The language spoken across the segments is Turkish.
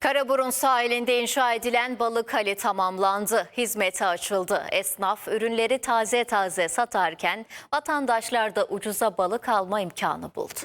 Karaburun sahilinde inşa edilen balık hali tamamlandı. Hizmete açıldı. Esnaf ürünleri taze taze satarken vatandaşlar da ucuza balık alma imkanı buldu.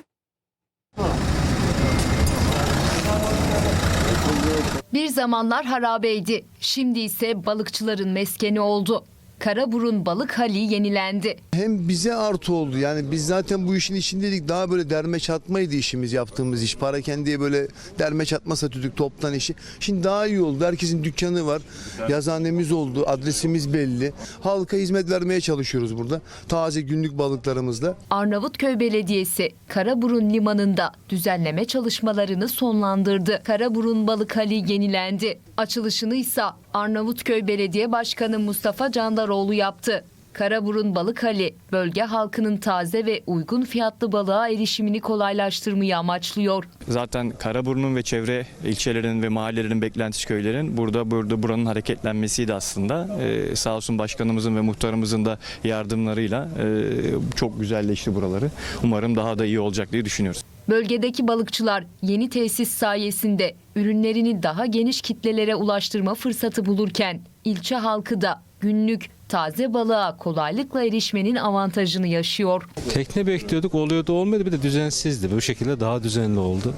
Bir zamanlar harabeydi. Şimdi ise balıkçıların meskeni oldu. Karaburun balık hali yenilendi. Hem bize artı oldu. Yani biz zaten bu işin içindeydik. Daha böyle derme çatmaydı işimiz yaptığımız iş. Para kendiye böyle derme çatma satıyorduk toptan işi. Şimdi daha iyi oldu. Herkesin dükkanı var. Yazanemiz oldu. Adresimiz belli. Halka hizmet vermeye çalışıyoruz burada. Taze günlük balıklarımızla. Arnavutköy Belediyesi Karaburun Limanı'nda düzenleme çalışmalarını sonlandırdı. Karaburun balık hali yenilendi. Açılışını ise Arnavutköy Belediye Başkanı Mustafa Candaroğlu yaptı. Karaburun Balık Hali, bölge halkının taze ve uygun fiyatlı balığa erişimini kolaylaştırmayı amaçlıyor. Zaten Karaburun'un ve çevre ilçelerin ve mahallelerin beklentisi köylerin burada burada buranın hareketlenmesiydi aslında. Ee, sağ olsun başkanımızın ve muhtarımızın da yardımlarıyla e, çok güzelleşti buraları. Umarım daha da iyi olacak diye düşünüyoruz. Bölgedeki balıkçılar yeni tesis sayesinde ürünlerini daha geniş kitlelere ulaştırma fırsatı bulurken ilçe halkı da günlük taze balığa kolaylıkla erişmenin avantajını yaşıyor. Tekne bekliyorduk oluyordu olmadı bir de düzensizdi. Bu şekilde daha düzenli oldu.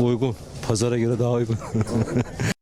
Uygun. Pazara göre daha uygun.